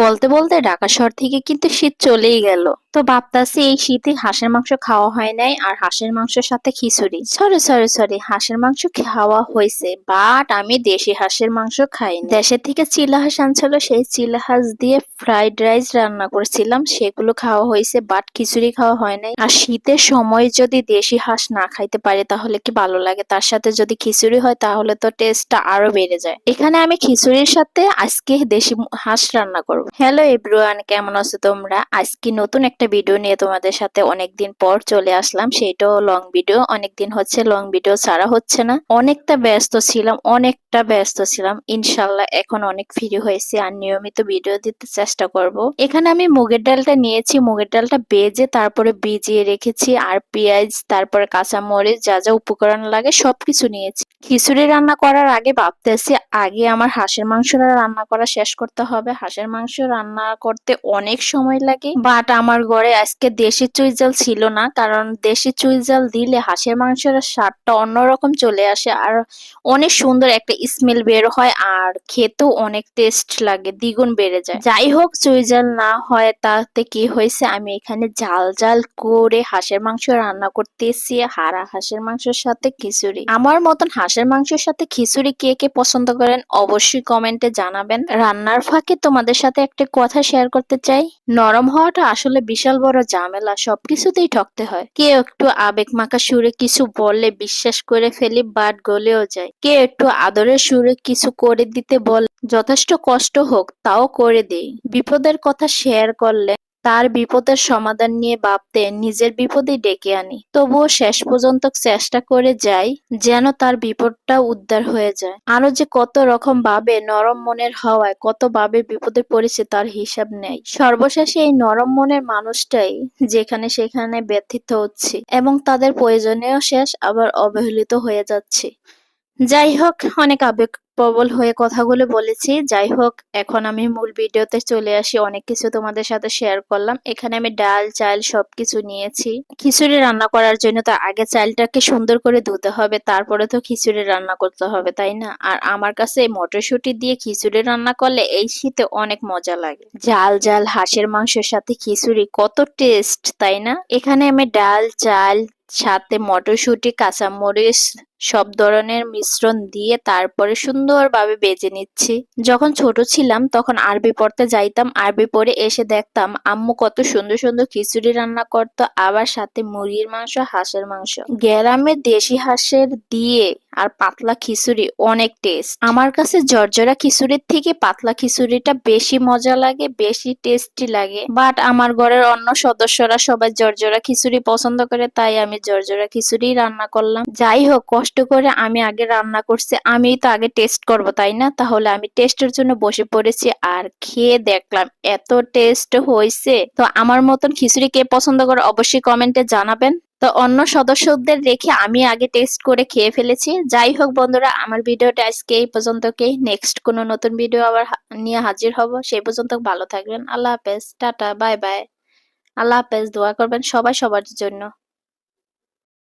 বলতে বলতে ঢাকা শহর থেকে কিন্তু শীত চলেই গেল। তো ভাবতাছি এই শীতে হাঁসের মাংস খাওয়া হয় নাই আর হাঁসের মাংসের সাথে খিচুড়ি। সরি সরি সরি, হাঁসের মাংস খাওয়া হয়েছে বাট আমি দেশি হাঁসের মাংস খাই। দেশের থেকে চিলা হাঁস আনছিল, সেই চিলা হাঁস দিয়ে ফ্রাইড রাইস রান্না করেছিলাম, সেগুলো খাওয়া হয়েছে বাট খিচুড়ি খাওয়া হয় নাই। আর শীতের সময় যদি দেশি হাঁস না খাইতে পারে, তাহলে কি ভালো লাগে? তার সাথে যদি খিচুড়ি হয়, তাহলে তো টেস্টটা আরও বেড়ে যায়। এখানে আমি খিচুড়ির সাথে আজকে দেশি হাঁস রান্না করব। হ্যালো এভরিওয়ান কেমন আছো তোমরা? আজকে নতুন একটা ভিডিও নিয়ে তোমাদের সাথে অনেকদিন পর চলে আসলাম। সেটাও লং ভিডিও অনেকদিন হচ্ছে লং ভিডিও ছাড়া হচ্ছে না। অনেকটা ব্যস্ত ছিলাম, অনেকটা ব্যস্ত ছিলাম। ইনশাল্লাহ এখন অনেক ফ্রি হয়েছে আর নিয়মিত ভিডিও দিতে চেষ্টা করব। এখানে আমি মুগের ডালটা নিয়েছি। মুগের ডালটা বেজে তারপরে ভিজিয়ে রেখেছি আর পেঁয়াজ, তারপরে কাঁচামরিচ, যা যা উপকরণ লাগে সবকিছু নিয়েছি। খিচুড়ি রান্না করার আগে ভাবতেছি, আগে আমার হাঁসের মাংসটা রান্না করা শেষ করতে হবে। হাঁসের মাংস রান্না করতে অনেক সময় লাগে। বাট আমার ঘরে আজকে দেশি চুই জাল ছিল না, কারণ দেশি চুই জাল দিলে হাঁসের মাংসের স্বাদটা অন্যরকম চলে আসে আর অনেক সুন্দর একটা স্মেল বের হয় আর খেতেও অনেক টেস্ট লাগে, দ্বিগুণ বেড়ে যায়। যাই হোক, চুই জাল না হয় তাতে কি হয়েছে? আমি এখানে জাল জাল করে হাঁসের মাংস রান্না করতেছি, হারা হাঁসের মাংসের সাথে খিচুড়ি। আমার মতন হাঁসের মাংসের সাথে খিচুড়ি কে কে পছন্দ করেন অবশ্যই কমেন্টে জানাবেন। রান্নার ফাঁকে তোমাদের সাথে একটা কথা শেয়ার করতে চাই। নরম হওয়াটা আসলে বিশাল বড় ঝামেলা, সবকিছুতেই ঠকতে হয়। কেউ একটু আবেগ মাখা সুরে কিছু বললে বিশ্বাস করে ফেলি, বাট গলেও যায়। কেউ একটু আদরের সুরে কিছু করে দিতে বল, যথেষ্ট কষ্ট হোক, তাও করে দেই। বিপদের কথা শেয়ার করলে তার বিপদের সমাধান নিয়ে ভাবতে নিজের বিপদই ডেকে আনি। তবুও শেষ পর্যন্ত চেষ্টা করে যাই, যেন তার বিপদটা উদ্ধার হয়ে যায়। আরও যে কত রকম ভাবে নরম মনের হওয়ায়, কত ভাবে বিপদে পড়েছে তার হিসাব নেই। সর্বশেষে এই নরম মনের মানুষটাই যেখানে সেখানে ব্যথিত হচ্ছে এবং তাদের প্রয়োজনেও শেষ আবার অবহেলিত হয়ে যাচ্ছে। যাই হোক অনেক আবেগ প্রবল হয়ে কথাগুলো বলেছি। যাই হোক এখন আমি মূল ভিডিওতে চলে আসি। অনেক কিছু তোমাদের সাথে শেয়ার করলাম। এখানে আমি ডাল, চাল সবকিছু নিয়েছি। খিচুড়ি রান্না করার জন্য তো আগে চালটাকে সুন্দর করে ধুতে হবে, তারপরে তো খিচুড়ি রান্না করতে হবে, তাই না? আর আমার কাছে মটরশুঁটি দিয়ে খিচুড়ি রান্না করলে এই শীতে অনেক মজা লাগে। জাল জাল হাঁসের মাংসের সাথে খিচুড়ি, কত টেস্ট তাই না? এখানে আমি ডাল, চাল সাথে মটরশুঁটি, কাঁচামরিচ সব ধরনের মিশ্রণ দিয়ে তারপরে সুন্দরভাবে বেজে নিচ্ছি। যখন ছোট ছিলাম তখন আরবি পড়তে যাইতাম। আরবি পড়ে এসে দেখতাম, আম্মু কত সুন্দর সুন্দর খিচুড়ি রান্না করতো, আবার সাথে মুরগির মাংস, হাঁসের মাংস। গ্রামে দেশি হাঁসের দিয়ে আর পাতলা খিচুড়ি অনেক টেস্ট আমার কাছে জর্জরা খিচুড়ির থেকে পাতলা খিচুড়িটা বেশি মজা লাগে, বেশি টেস্টি লাগে। বাট আমার ঘরের অন্য সদস্যরা সবাই জর্জরা খিচুড়ি পছন্দ করে, তাই আমি জর্জরা খিচুড়ি রান্না করলাম। যাই হোক, কষ্ট করে আমি আগে রান্না করছি। আমি তো আগে টেস্ট করব, তাই না? তাহলে আমি টেস্টের জন্য বসে পড়েছি আর খেয়ে দেখলাম এত টেস্ট হয়েছে তো আমার মতন খিচুড়ি কে পছন্দ করে অবশ্যই কমেন্টে জানাবেন। তো অন্য সদস্যদের রেখে আমি আগে টেস্ট করে খেয়ে ফেলেছি। যাই হোক বন্ধুরা, আমার ভিডিওটা আজকে এই পর্যন্তকেই। নেক্সট কোনো নতুন ভিডিও আবার নিয়ে হাজির হব। সেই পর্যন্ত ভালো থাকবেন। আল্লাহ হাফেজ। টাটা বাই বাই আল্লাহ হাফেজ। দোয়া করবেন সবাই সবার জন্য।